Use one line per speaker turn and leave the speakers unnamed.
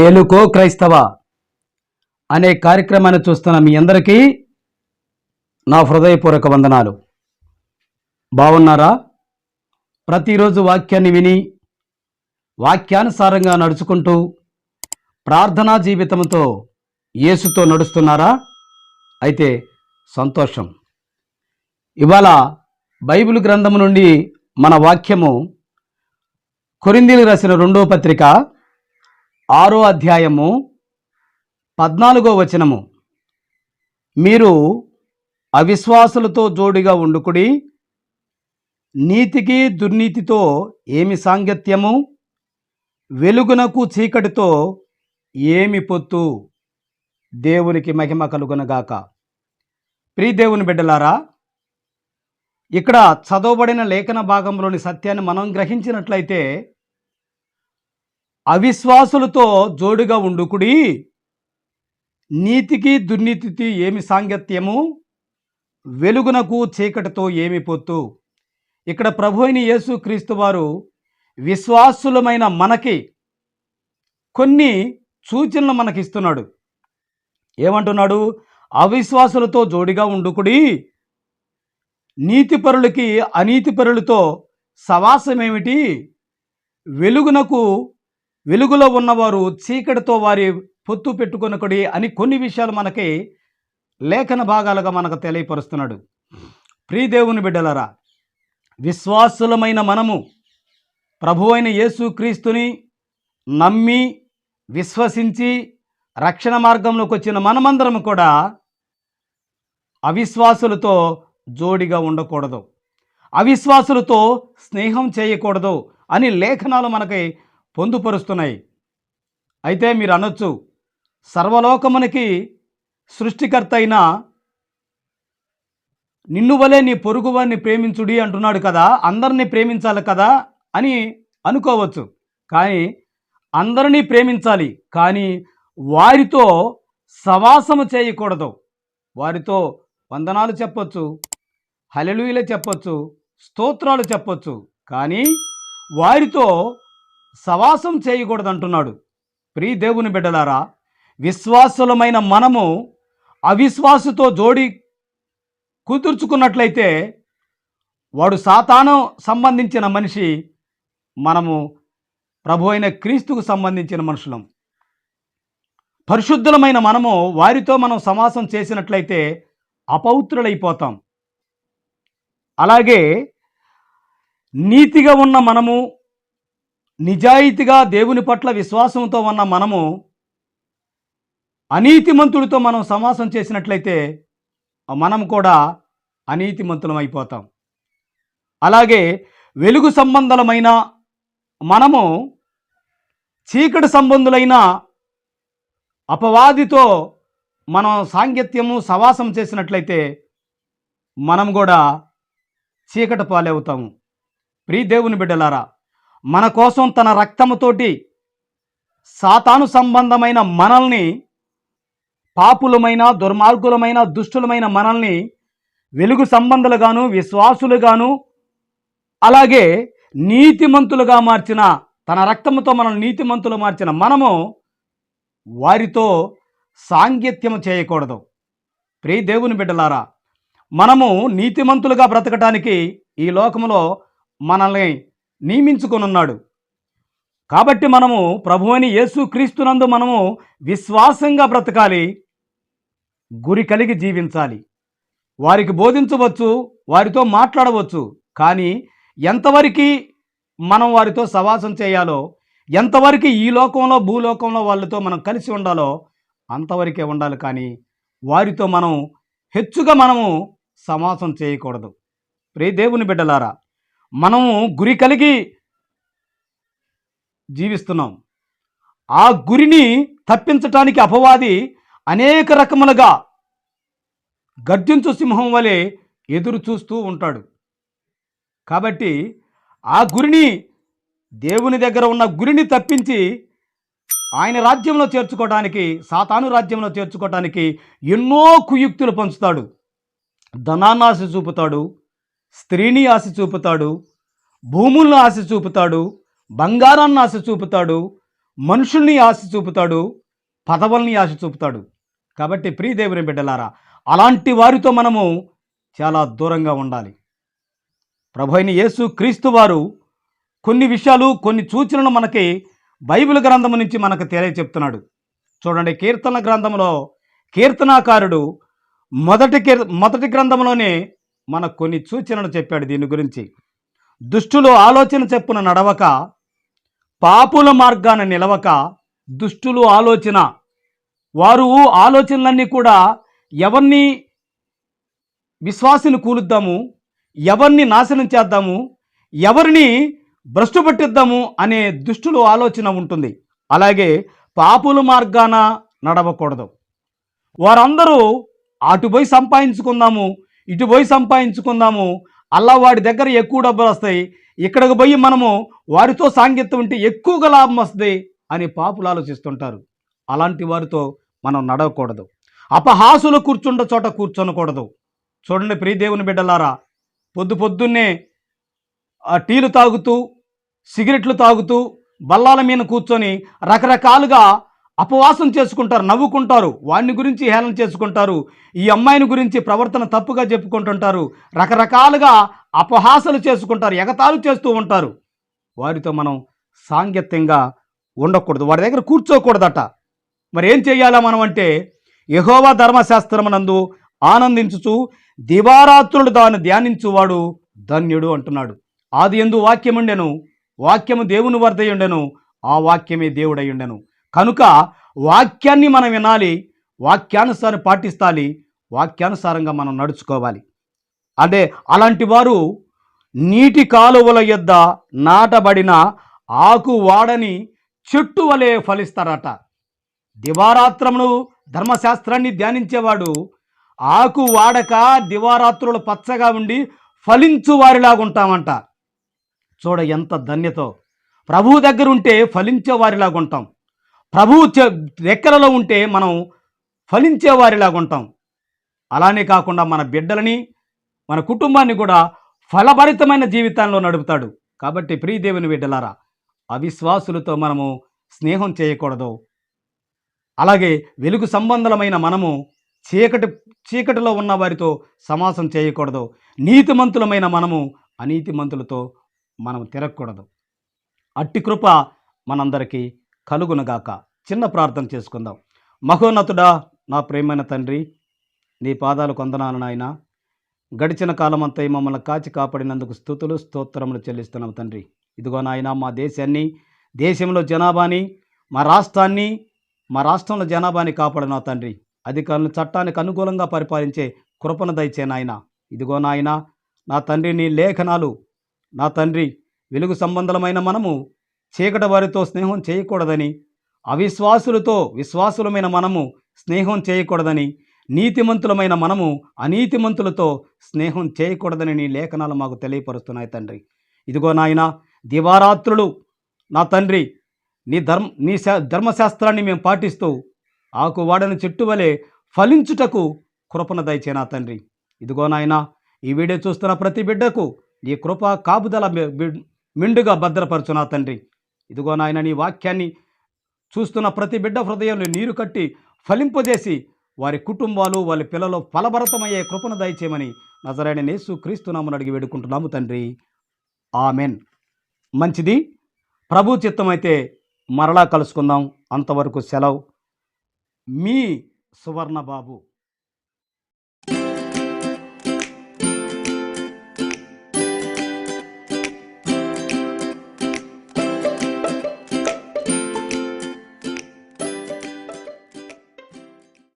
మేలుకో క్రైస్తవ అనే కార్యక్రమాన్ని చూస్తున్న మీ అందరికీ నా హృదయపూర్వక వందనాలు. బాగున్నారా ప్రతిరోజు వాక్యాన్ని విని వాక్యానుసారంగా నడుచుకుంటూ ప్రార్థనా జీవితంతో యేసుతో నడుస్తున్నారా? అయితే సంతోషం. ఇవాళ బైబిల్ గ్రంథం నుండి మన వాక్యము కొరిందీలు రాసిన రెండో పత్రిక ఆరో అధ్యాయము పద్నాలుగో వచనము. మీరు అవిశ్వాసులతో జోడిగా ఉండుకుడి నీతికి దుర్నీతితో ఏమి సాంగత్యము వెలుగునకు చీకటితో ఏమి పొత్తు దేవునికి మహిమ కలుగునగాక. ప్రియదేవుని బిడ్డలారా ఇక్కడ చదవబడిన లేఖన భాగంలోని సత్యాన్ని మనం గ్రహించినట్లయితే అవిశ్వాసులతో జోడుగా ఉండుకుడి. నీతికి దుర్నీతికి ఏమి సాంగత్యము? వెలుగునకు చీకటితో ఏమి పొత్తు? ఇక్కడ ప్రభు అయిన యేసు క్రీస్తు వారు విశ్వాసులమైన మనకి కొన్ని సూచనలు మనకిస్తున్నాడు. ఏమంటున్నాడు? అవిశ్వాసులతో జోడిగా ఉండుకుడి. నీతిపరులకి అనీతిపరులతో సవాసమేమిటి వెలుగునకు వెలుగులో ఉన్నవారు చీకటితో వారి పొత్తు పెట్టుకొనకుడి అని కొన్ని విషయాలు మనకి లేఖన భాగాలుగా మనకు తెలియపరుస్తున్నాడు. ప్రీదేవుని బిడ్డలరా విశ్వాసులమైన మనము ప్రభు అయిన యేసుక్రీస్తుని నమ్మి విశ్వసించి రక్షణ మార్గంలోకి వచ్చిన మనమందరం కూడా అవిశ్వాసులతో జోడిగా ఉండకూడదు. అవిశ్వాసులతో స్నేహం చేయకూడదు అని లేఖనాలు మనకి పొందుపరుస్తున్నాయి. అయితే మీరు అనొచ్చు సర్వలోకమునికి సృష్టికర్త అయిన నిన్ను వలే నీ పొరుగువారిని ప్రేమించుడి అంటున్నాడు కదా అందరినీ ప్రేమించాలి కదా అని అనుకోవచ్చు. కానీ అందరినీ ప్రేమించాలి కానీ వారితో సవాసము చేయకూడదు. వారితో వందనాలు చెప్పొచ్చు హలెలుయలే చెప్పొచ్చు స్తోత్రాలు చెప్పొచ్చు. కానీ వారితో సవాసం చేయకూడదు అంటున్నాడు ప్రీ దేవుని బిడ్డలారా విశ్వాసులమైన మనము అవిశ్వాసుతో జోడి కుదుర్చుకున్నట్లయితే వాడు సాతానం సంబంధించిన మనిషి మనము ప్రభు అయిన క్రీస్తుకు సంబంధించిన మనుషులం. పరిశుద్ధులమైన మనము వారితో మనం సమాసం చేసినట్లయితే అపౌత్రులైపోతాం. అలాగే నీతిగా ఉన్న మనము నిజాయితీగా దేవుని పట్ల విశ్వాసంతో ఉన్న మనము అనీతిమంతుడితో మనం సమాసం చేసినట్లయితే మనం కూడా అనీతిమంతులం అయిపోతాం. అలాగే వెలుగు సంబంధమైన మనము చీకటి సంబంధులైన అపవాదితో మనం సాంగత్యము సవాసం చేసినట్లయితే మనం కూడా చీకటి పాలవుతాము. ప్రీ దేవుని బిడ్డలారా మన కోసం తన రక్తముతోటి సాతాను సంబంధమైన మనల్ని పాపులమైన దుర్మార్గులమైన దుష్టులమైన మనల్ని వెలుగు సంబంధులుగాను విశ్వాసులుగాను అలాగే నీతిమంతులుగా మార్చిన తన రక్తముతో మనల్ని నీతిమంతులు మార్చిన మనము వారితో సాంగత్యము చేయకూడదు. ప్రియ దేవుని బిడ్డలారా మనము నీతిమంతులుగా బ్రతకటానికి ఈ లోకములో మనల్ని నియమించుకొనున్నాడు. కాబట్టి మనము ప్రభువని యేసు క్రీస్తునందు మనము విశ్వాసంగా బ్రతకాలి గురి కలిగి జీవించాలి. వారికి బోధించవచ్చు వారితో మాట్లాడవచ్చు కానీ ఎంతవరకు మనం వారితో సవాసం చేయాలో ఎంతవరకు ఈ లోకంలో భూలోకంలో వాళ్ళతో మనం కలిసి ఉండాలో అంతవరకే ఉండాలి. కానీ వారితో మనం హెచ్చుగా మనము సమాసం చేయకూడదు. ప్రే దేవుని బిడ్డలారా మనము గురి కలిగి జీవిస్తున్నాం. ఆ గురిని తప్పించటానికి అపవాది అనేక రకములుగా గర్జించు సింహం వలె ఎదురు చూస్తూ ఉంటాడు. కాబట్టి ఆ గురిని దేవుని దగ్గర ఉన్న గురిని తప్పించి ఆయన రాజ్యంలో చేర్చుకోవడానికి సాతాను రాజ్యంలో చేర్చుకోవడానికి ఎన్నో కుయుక్తులు పంచుతాడు. ధనానాశ చూపుతాడు. స్త్రీని ఆశ చూపుతాడు భూములను ఆశ చూపుతాడు బంగారాన్ని ఆశ చూపుతాడు మనుషుల్ని ఆశ చూపుతాడు పదవుల్ని ఆశ చూపుతాడు. కాబట్టి ప్రియదేవుని బిడ్డలారా అలాంటి వారితో మనము చాలా దూరంగా ఉండాలి. ప్రభు అయిన యేసు క్రీస్తు వారు కొన్ని విషయాలు కొన్ని సూచనలు మనకి బైబిల్ గ్రంథం నుంచి మనకు తెలియచెప్తున్నాడు. చూడండి కీర్తన గ్రంథంలో కీర్తనాకారుడు మొదటి కీర్ మొదటి గ్రంథంలోనే మనకు కొన్ని సూచనలు చెప్పాడు దీని గురించి. దుష్టులు ఆలోచన చెప్పున నడవక పాపుల మార్గాన నిలవక దుష్టులు ఆలోచన. వారు ఆలోచనలన్నీ కూడా ఎవరిని విశ్వాసిని కూలుద్దాము ఎవరిని నాశనం చేద్దాము ఎవరిని భ్రష్టు పట్టిద్దాము అనే దుష్టులు ఆలోచన ఉంటుంది. అలాగే పాపుల మార్గాన నడవకూడదు. వారందరూ అటు పోయి సంపాదించుకుందాము ఇటు పోయి సంపాదించుకుందాము. అలా వాడి దగ్గర ఎక్కువ డబ్బులు వస్తాయి. ఇక్కడికి పోయి మనము వారితో సాంగిత్యం ఉంటే ఎక్కువగా లాభం వస్తుంది అని పాపులు ఆలోచిస్తుంటారు. అలాంటి వారితో మనం నడవకూడదు. అపహాసులు కూర్చుండ చోట కూర్చొనకూడదు. చూడండి ప్రియదేవుని బిడ్డలారా పొద్దు పొద్దున్నే టీలు తాగుతూ సిగరెట్లు తాగుతూ బల్లాల మీద కూర్చొని రకరకాలుగా అపవాసం చేసుకుంటారు నవ్వుకుంటారు వాడిని గురించి హేళన చేసుకుంటారు ఈ అమ్మాయిని గురించి ప్రవర్తన తప్పుగా చెప్పుకుంటుంటారు రకరకాలుగా అపహాసలు చేసుకుంటారు ఎగతాలు చేస్తూ ఉంటారు. వారితో మనం సాంగత్యంగా ఉండకూడదు వారి దగ్గర కూర్చోకూడదట. మరి ఏం చేయాలా మనం అంటే యహోవా ధర్మశాస్త్రమునందు ఆనందించుచు దివారాత్రులు దాన్ని ధ్యానించువాడు ధన్యుడు అంటున్నాడు. ఆది ఎందు వాక్యముండెను వాక్యము దేవుని వరదయుండెను ఆ వాక్యమే దేవుడయ్యుండెను. కనుక వాక్యాన్ని మనం వినాలి వాక్యానుసారం పాటిస్తాలి వాక్యానుసారంగా మనం నడుచుకోవాలి. అంటే అలాంటి వారు నీటి కాలువల యొద్ద నాటబడిన ఆకు వాడని చెట్టు వలె ఫలిస్తారట. దివారాత్రమును ధర్మశాస్త్రాన్ని ధ్యానించేవాడు ఆకు వాడక దివారాత్రులు పచ్చగా ఉండి ఫలించు వారిలాగా ఉంటామంట చూడ ఎంత ధన్యతో. ప్రభువు దగ్గర ఉంటే ఫలించే వారిలాగుంటాం. ప్రభువు చె- రెక్కలలో ఉంటే మనం ఫలించే వారిలాగా ఉంటాం. అలానే కాకుండా మన బిడ్డలని మన కుటుంబాన్ని కూడా ఫలభరితమైన జీవితంలో నడుపుతాడు. కాబట్టి ప్రియదేవుని బిడ్డలారా అవిశ్వాసులతో మనము స్నేహం చేయకూడదు. అలాగే వెలుగు సంబంధమైన మనము చీకటి చీకటిలో ఉన్న వారితో సమాసం చేయకూడదు. నీతిమంతులమైన మనము అనీతిమంతులతో మనం తిరగకూడదు. అట్టి కృప మనందరికీ కలుగునగాక. చిన్న ప్రార్థన చేసుకుందాం. మహోన్నతుడా నా ప్రేమైన తండ్రి నీ పాదాలు కొందనాలు నాయన. గడిచిన కాలమంతా మమ్మల్ని కాచి కాపాడినందుకు స్థుతులు స్తోత్రములు చెల్లిస్తున్నాం తండ్రి. ఇదిగో నాయన మా దేశాన్ని దేశంలో జనాభాని మా రాష్ట్రాన్ని మా రాష్ట్రంలో జనాభాని కాపాడిన తండ్రి. అధికారులు చట్టానికి అనుకూలంగా పరిపాలించే కృపణ దయచే నాయన. ఇదిగో నాయన నా తండ్రి నీ లేఖనాలు నా తండ్రి వెలుగు సంబంధమైన మనము చీకటి వారితో స్నేహం చేయకూడదని అవిశ్వాసులతో విశ్వాసులమైన మనము స్నేహం చేయకూడదని నీతిమంతులమైన మనము అనీతిమంతులతో స్నేహం చేయకూడదని నీ లేఖనాలు మాకు తెలియపరుస్తున్నాయి తండ్రి. ఇదిగో నాయన దివారాత్రులు నా తండ్రి నీ ధర్మ నీ శా- ధర్మశాస్త్రాన్ని మేము పాటిస్తూ ఆకు వాడని చెట్టు వలె ఫలించుటకు కృపణ దయచే నా తండ్రి. ఇదిగో నాయన ఈ వీడియో చూస్తున్న ప్రతి బిడ్డకు నీ కృప కాపుదల మిండుగా భద్రపరచు నా తండ్రి. ఇదిగో నాయన నీ వాక్యాన్ని చూస్తున్న ప్రతి బిడ్డ హృదయంలో నీరు కట్టి ఫలింపజేసి వారి కుటుంబాలు వాళ్ళ పిల్లలు ఫలభరతమయ్యే కృపను దయచేయమని నజరైన నేసు క్రీస్తునామని అడిగి వేడుకుంటున్నాము తండ్రి. ఆమెన్. మంచిది? ప్రభు చిత్తమైతే మరలా కలుసుకుందాం. అంతవరకు సెలవు. మీ సువర్ణ బాబు